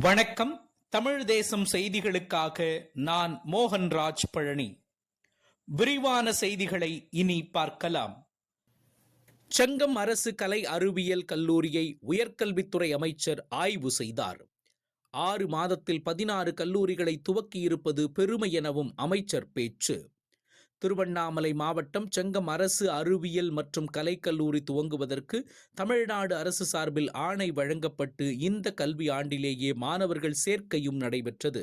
வணக்கம். தமிழ் தேசம் செய்திகளுக்காக நான் மோகன்ராஜ் பழனி. விரிவான செய்திகளை இனி பார்க்கலாம். செங்கம் அரசு கலை அறிவியல் கல்லூரியை உயர்கல்வித்துறை அமைச்சர் ஆய்வு செய்தார். ஆறு மாதத்தில் பதினாறு கல்லூரிகளை துவக்கியிருப்பது பெருமை எனவும் அமைச்சர் பேச்சு. திருவண்ணாமலை மாவட்டம் செங்கம் அரசு அறிவியல் மற்றும் கலைக்கல்லூரி துவங்குவதற்கு தமிழ்நாடு அரசு சார்பில் ஆணை வழங்கப்பட்டு இந்த கல்வி ஆண்டிலேயே மாணவர்கள் சேர்க்கையும் நடைபெற்றது.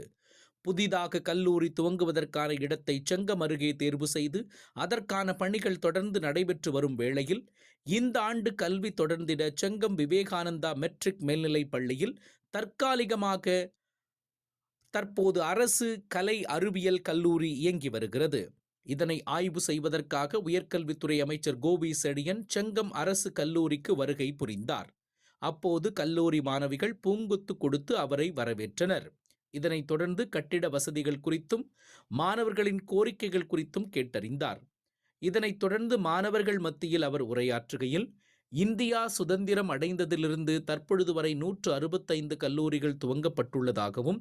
புதிதாக கல்லூரி துவங்குவதற்கான இடத்தை செங்கம் அருகே தேர்வு செய்து அதற்கான பணிகள் தொடர்ந்து நடைபெற்று வரும் வேளையில் இந்த ஆண்டு கல்வி தொடர்ந்திட செங்கம் விவேகானந்தா மெட்ரிக் மேல்நிலைப் பள்ளியில் தற்காலிகமாக தற்போது அரசு கலை அறிவியல் கல்லூரி இயங்கி வருகிறது. இதனை ஆய்வு செய்வதற்காக உயர்கல்வித்துறை அமைச்சர் கோபி செடியன் செங்கம் அரசு கல்லூரிக்கு வருகை புரிந்தார். அப்போது கல்லூரி மாணவிகள் பூங்குத்து கொடுத்து அவரை வரவேற்றனர். இதனைத் தொடர்ந்து கட்டிட வசதிகள் குறித்தும் மாணவர்களின் கோரிக்கைகள் குறித்தும் கேட்டறிந்தார். இதனைத் தொடர்ந்து மாணவர்கள் மத்தியில் அவர் உரையாற்றுகையில் இந்தியா சுதந்திரம் அடைந்ததிலிருந்து தற்பொழுது வரை நூற்று அறுபத்தைந்து கல்லூரிகள் துவங்கப்பட்டுள்ளதாகவும்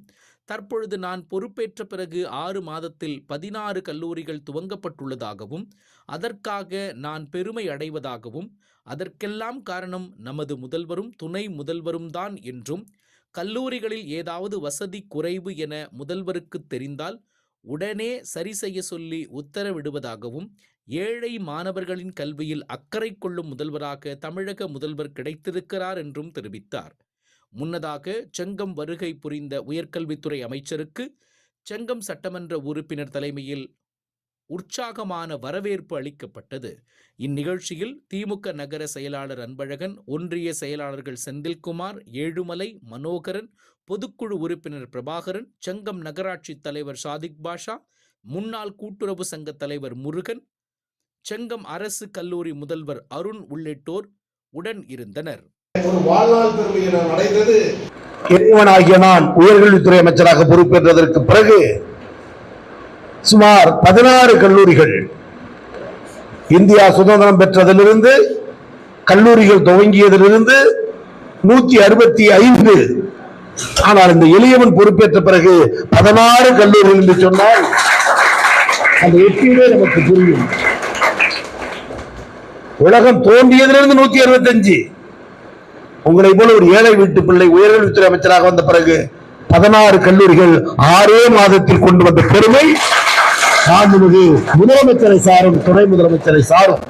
தற்பொழுது நான் பொறுப்பேற்ற பிறகு ஆறு மாதத்தில் பதினாறு கல்லூரிகள் துவங்கப்பட்டுள்ளதாகவும் அதற்காக நான் பெருமை அடைவதாகவும் அதற்கெல்லாம் காரணம் நமது முதல்வரும் துணை முதல்வரும் தான் என்றும் கல்லூரிகளில் ஏதாவது வசதி குறைவு என முதல்வருக்கு தெரிந்தால் உடனே சரி செய்ய சொல்லி உத்தரவிடுவதாகவும் ஏழை மாணவர்களின் கல்வியில் அக்கறை கொள்ளும் முதல்வராக தமிழக முதல்வர் கிடைத்திருக்கிறார் என்றும் தெரிவித்தார். முன்னதாக செங்கம் வருகை புரிந்த உயர்கல்வித்துறை அமைச்சருக்கு செங்கம் சட்டமன்ற உறுப்பினர் தலைமையில் உற்சாகமான வரவேற்பு அளிக்கப்பட்டது. இந்நிகழ்ச்சியில் திமுக நகர செயலாளர் அன்பழகன் ஒன்றிய செயலாளர்கள் செந்தில்குமார் ஏழுமலை மனோகரன் பொதுக்குழு உறுப்பினர் பிரபாகரன் செங்கம் நகராட்சி தலைவர் சாதிக் பாஷா முன்னாள் கூட்டுறவு சங்க தலைவர் முருகன் செங்கம் அரசு கல்லூரி முதல்வர் அருண் உள்ளிட்டோர் உடன் இருந்தனர். இறைவனாகிய நான் உயர்கல்வித்துறை அமைச்சராக பொறுப்பேற்றதற்கு பிறகு சுமார் பதினாறு கல்லூரிகள் இந்தியா சுதந்திரம் பெற்றதிலிருந்து கல்லூரிகள் துவங்கியதிலிருந்து நூத்தி அறுபத்தி ஐந்து ஆனால் இந்த எளியவன் பொறுப்பேற்ற பிறகு பதினாறு கல்லூரிகள் என்று சொன்னால் அந்த எட்டிலே நமக்கு புரியும். உலகம் தோன்றியதிலிருந்து நூத்தி அறுபத்தஞ்சு. உங்களை போல ஒரு ஏழை வீட்டு பிள்ளை உயர்கல்வித்துறை அமைச்சராக வந்த பிறகு பதினாறு கல்லூரிகள் ஆறே மாதத்தில் கொண்டு வந்த பெருமை மாண்புமிகு முதலமைச்சரை சாரும் துணை முதலமைச்சரை சாரும்.